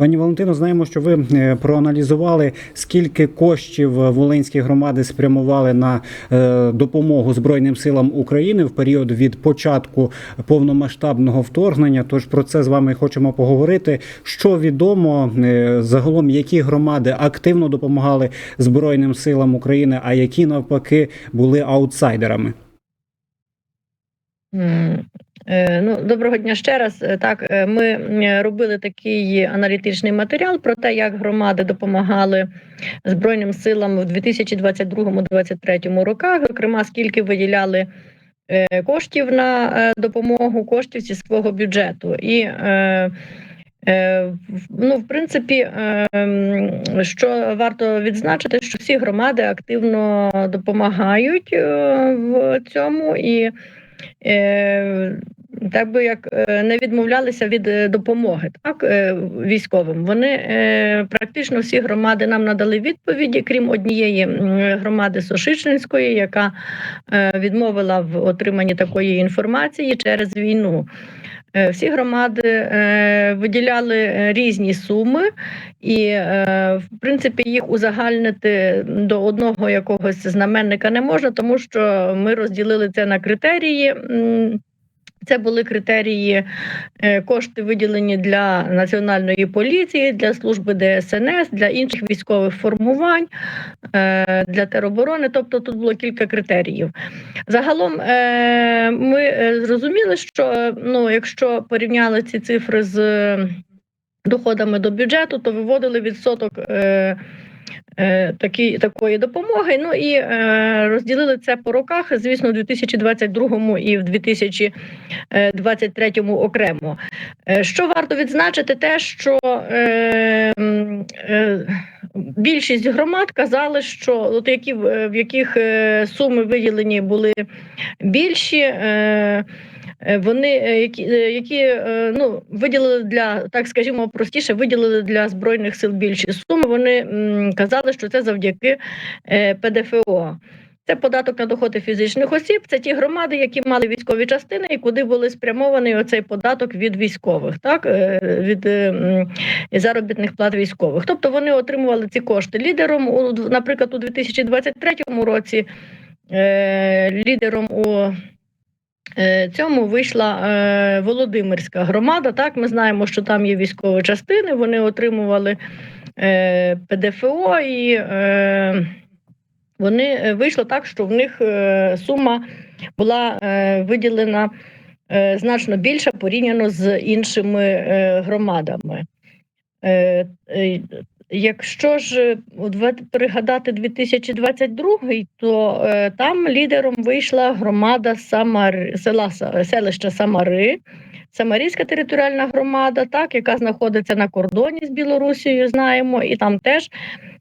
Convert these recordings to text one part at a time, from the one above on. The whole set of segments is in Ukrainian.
Пані Валентино, знаємо, що ви е, проаналізували, скільки коштів волинські громади спрямували на е, допомогу Збройним силам України в період від початку повномасштабного вторгнення. Тож про це з вами хочемо поговорити. Що відомо е, загалом, які громади активно допомагали Збройним силам України, а які навпаки були аутсайдерами. Е, Ну, доброго дня ще раз. Е, Так, е, ми робили такий аналітичний матеріал про те, як громади допомагали Збройним силам в 2022-2023 роках. Зокрема, скільки виділяли коштів на допомогу коштів зі свого бюджету. І ну, в принципі, що варто відзначити, що всі громади активно допомагають в цьому і так би як е, не відмовлялися від е, допомоги так, е, військовим. Вони е, практично всі громади нам надали відповіді, крім однієї громади Сошичинської, яка е, відмовила в отриманні такої інформації через війну. Е, Всі громади е, виділяли е, різні суми, і в принципі їх узагальнити до одного якогось знаменника не можна, тому що ми розділили це на критерії. Це були критерії е, кошти виділені для національної поліції, для служби ДСНС, для інших військових формувань, е, для тероборони. Тобто тут було кілька критеріїв. Загалом е, ми зрозуміли, що ну, якщо порівняли ці цифри з доходами до бюджету, то виводили відсоток. Е, Такі, такої допомоги. Ну і е, розділили це по роках, звісно, у 2022 і в 2023 окремо. Е, що варто відзначити, те, що більшість громад казали, що от які в яких суми виділені були більші. Е, Вони е, які, е, які е, ну виділили для так, скажімо, простіше, виділили для збройних сил більші суми. Вони казали, що це завдяки е, ПДФО. Це податок на доходи фізичних осіб. Це ті громади, які мали військові частини, і куди були спрямований оцей податок від військових, так е, від е, заробітних плат військових. Тобто вони отримували ці кошти лідером. Наприклад, у 2023 році е, лідером у Е, Цьому вийшла е, Володимирська громада. Так, ми знаємо, що там є військові частини. Вони отримували е, ПДФО, і е, вони е, вийшло так, що в них е, сума була е, виділена е, значно більша порівняно з іншими е, громадами. Е, е, Якщо ж от пригадати 2022, то е, там лідером вийшла громада Самар... села селища Самари, Самарійська територіальна громада, так, яка знаходиться на кордоні з Білорусією, знаємо, і там теж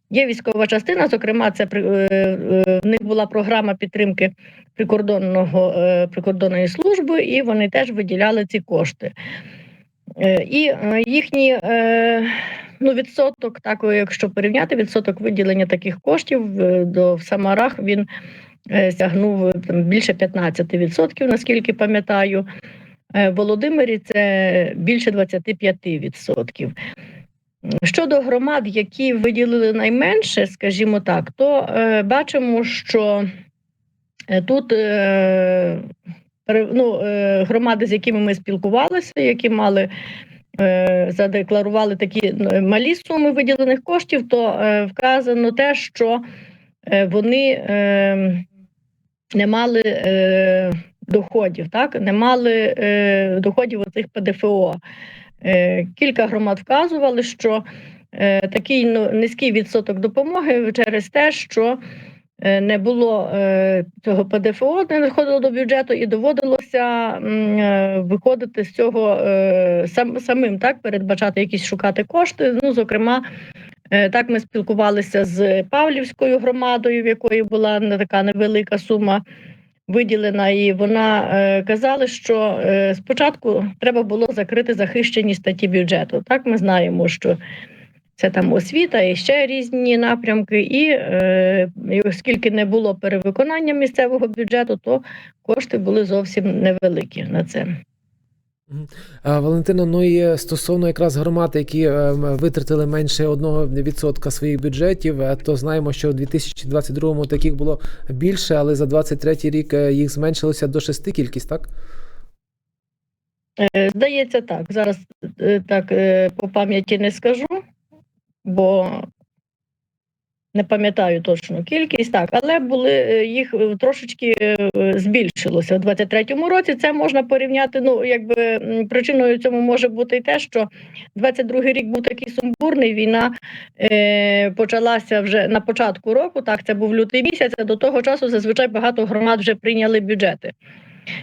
є військова частина. Зокрема, це при- е, е, в них була програма підтримки прикордонного е, прикордонної служби, і вони теж виділяли ці кошти. Е, І е, їхні е, ну, відсоток, так якщо порівняти відсоток виділення таких коштів е, до в Самарах, він е, сягнув е, там, більше 15%, наскільки пам'ятаю. Е, В Володимирі це більше 25%. Щодо громад, які виділили найменше, скажімо так, то е, бачимо, що е, тут е, ну, е, громади, з якими ми спілкувалися, які мали е, задекларували такі ну, малі суми виділених коштів, то е, вказано те, що е, вони е, не мали е, доходів, так? не мали е, доходів оцих ПДФО. Е, кілька громад вказували, що е, такий ну, низький відсоток допомоги через те, що е, не було е, цього ПДФО, не надходило до бюджету, і доводилося е, виходити з цього е, сам, самим, так, передбачати якісь шукати кошти. Ну, зокрема, е, так ми спілкувалися з Павлівською громадою, в якої була не така невелика сума виділена, і вона е, казала, що е, спочатку треба було закрити захищені статті бюджету. Так ми знаємо, що це там освіта і ще різні напрямки. І, е, і оскільки не було перевиконання місцевого бюджету, то кошти були зовсім невеликі на це. Валентина, ну і стосовно якраз громад, які е, витратили менше 1% своїх бюджетів, е, то знаємо, що у 2022-му таких було більше, але за 23 рік е, їх зменшилося до шести кількість, так? Е, Здається, так. Зараз е, так е, по пам'яті не скажу, бо не пам'ятаю точну кількість, так, але були е, їх е, трошечки е, збільшилося у 23-му році. Це можна порівняти. Ну, якби причиною цьому може бути і те, що 22-й рік був такий сумбурний. Війна е, почалася вже на початку року. Так, це був лютий місяць. а До того часу зазвичай багато громад вже прийняли бюджети.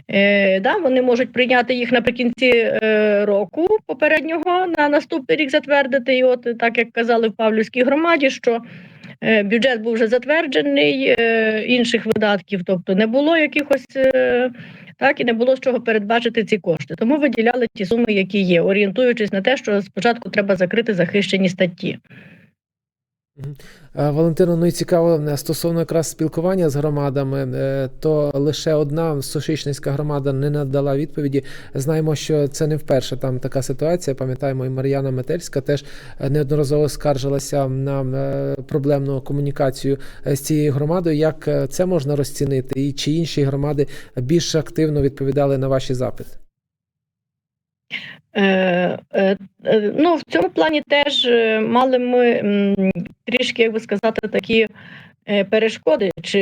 Е, да, вони можуть прийняти їх наприкінці е, року попереднього на наступний рік затвердити. І от так як казали в Павлівській громаді, що е, бюджет був вже затверджений, е, інших видатків, тобто не було якихось. Е, так, і не було з чого передбачити ці кошти. Тому виділяли ті суми, які є, орієнтуючись на те, що спочатку треба закрити захищені статті. Е, Валентино, ну і цікаво е, стосовно якраз спілкування з громадами, е, то лише одна Сошичницька громада не надала відповіді. Знаємо, що це не вперше там така ситуація. Пам'ятаємо, і Мар'яна Метельська теж неодноразово скаржилася на проблемну комунікацію з цією громадою. Як це можна розцінити, і чи інші громади більш активно відповідали на ваші запити? Е, е, е, ну, в цьому плані теж мали ми трішки, як би сказати, такі перешкоди. Чи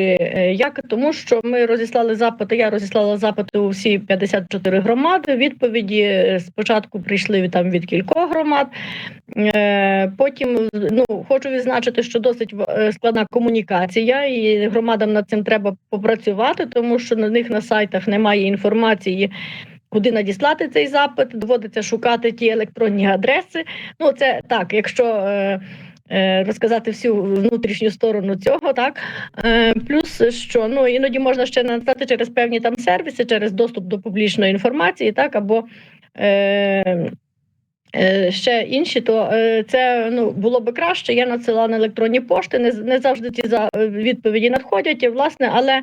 як? Тому що ми розіслали запити, я розіслала запити у всі 54 громади. Відповіді спочатку прийшли там від кількох громад. Потім ну, хочу відзначити, що досить складна комунікація, і громадам над цим треба попрацювати, тому що на них на сайтах немає інформації куди надіслати цей запит, доводиться шукати ті електронні адреси. Ну, це так, якщо е, е, розказати всю внутрішню сторону цього, так е, плюс що ну іноді можна ще надати через певні там сервіси, через доступ до публічної інформації, так або. Е, Ще інші, то е, це ну було би краще. Я надсилала на електронні пошти. Не, не завжди ці за е, відповіді надходять, власне, але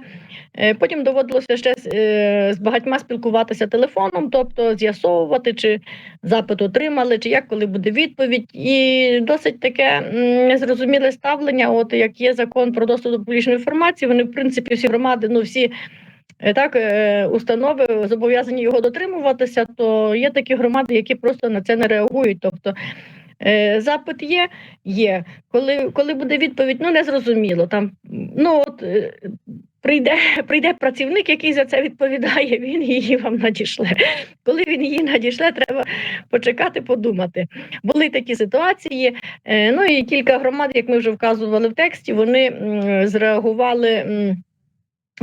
Е, Потім доводилося ще е, з багатьма спілкуватися телефоном, тобто з'ясовувати, чи запит отримали, чи як коли буде відповідь. І досить таке незрозуміле ставлення. От як є закон про доступ до публічної інформації, вони в принципі всі громади, ну всі. Е, Так, е, установи зобов'язані його дотримуватися, то є такі громади, які просто на це не реагують. Тобто е, запит є, є. Коли, коли буде відповідь, ну не зрозуміло. Там ну от прийде, прийде працівник, який за це відповідає, він її вам надішле. Коли він її надішле, треба почекати, подумати. Були такі ситуації. Ну і кілька громад, як ми вже вказували в тексті, вони зреагували.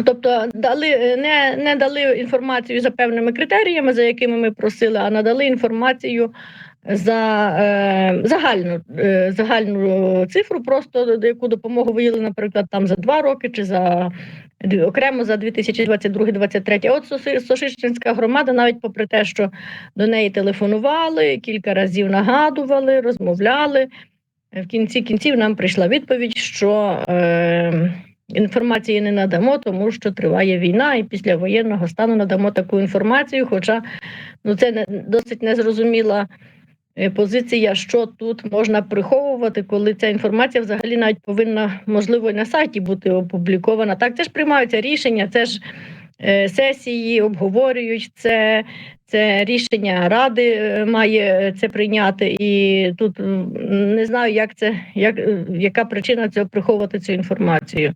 Тобто дали не, не дали інформацію за певними критеріями, за якими ми просили, а надали інформацію за е, загальну, е, загальну цифру, просто яку допомогу виділили, наприклад, там за два роки чи за окремо за 2022-2023. От Сошичинська громада, навіть попри те, що до неї телефонували, кілька разів нагадували, розмовляли. В кінці кінців нам прийшла відповідь, що е, інформації не надамо, тому що триває війна, і після воєнного стану надамо таку інформацію. Хоча ну, це не, досить незрозуміла е, позиція, що тут можна приховувати, коли ця інформація взагалі навіть повинна, можливо, на сайті бути опублікована. Так, це ж приймаються рішення, це ж сесії обговорюють це. Це рішення ради е, має це прийняти, і тут не знаю, як це, як, е, яка причина цього приховувати цю інформацію.